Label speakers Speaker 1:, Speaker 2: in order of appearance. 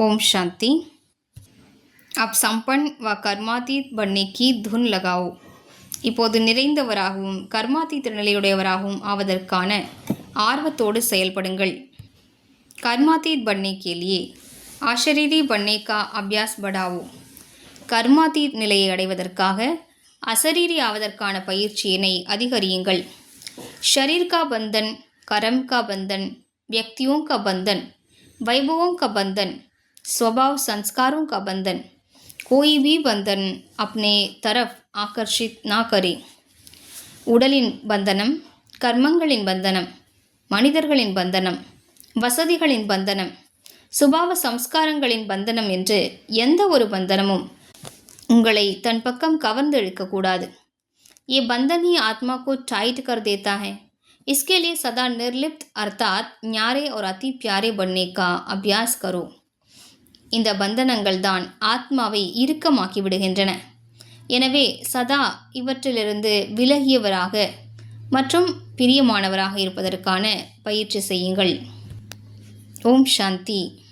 Speaker 1: ओम शांति अब संपन्न व कर्मातीत बनने की धुन लगाओ இப்போது நிறைந்தவராகவும் கர்மாத்தீத்த நிலையுடையவராகவும் ஆவதற்கான ஆர்வத்தோடு செயல்படுங்கள் कर्मातीत बनने के लिए அஷரீரி बनने का अभ्यास बढ़ाओ கர்மாத்தீத் நிலையை அடைவதற்காக அசரீரி ஆவதற்கான பயிற்சியினை அதிகரியுங்கள் ஷரீர் கா பந்தன் கரம் கா பந்தன் व्यक्तियों का बंधन वैभवों का बंधन स्वभाव संस्कारों का बंधन कोई भी बंधन अपने तरफ आकर्षित ना करे உடலின் பந்தனம் கர்மங்களின் பந்தனம் மனிதர்களின் பந்தனம் வசதிகளின் பந்தனம் சுபாவ சம்ஸ்காரங்களின் பந்தனம் என்று எந்த ஒரு பந்தனமும் உங்களை தன் பக்கம் கவர்ந்து இழுக்கக்கூடாது ये बंधन ही आत्मा को टाइट कर देता है इसके लिए सदा निर्लिप्त अर्थात न्यारे और अति प्यारे बनने का अभ्यास करो இந்த பந்தனங்கள் தான் ஆத்மாவை இறுக்கமாக்கி விடுகின்றன எனவே சதா இவற்றிலிருந்து விலகியவராக மற்றும் பிரியமானவராக இருப்பதற்கான பயிற்சி செய்யுங்கள். ஓம் சாந்தி.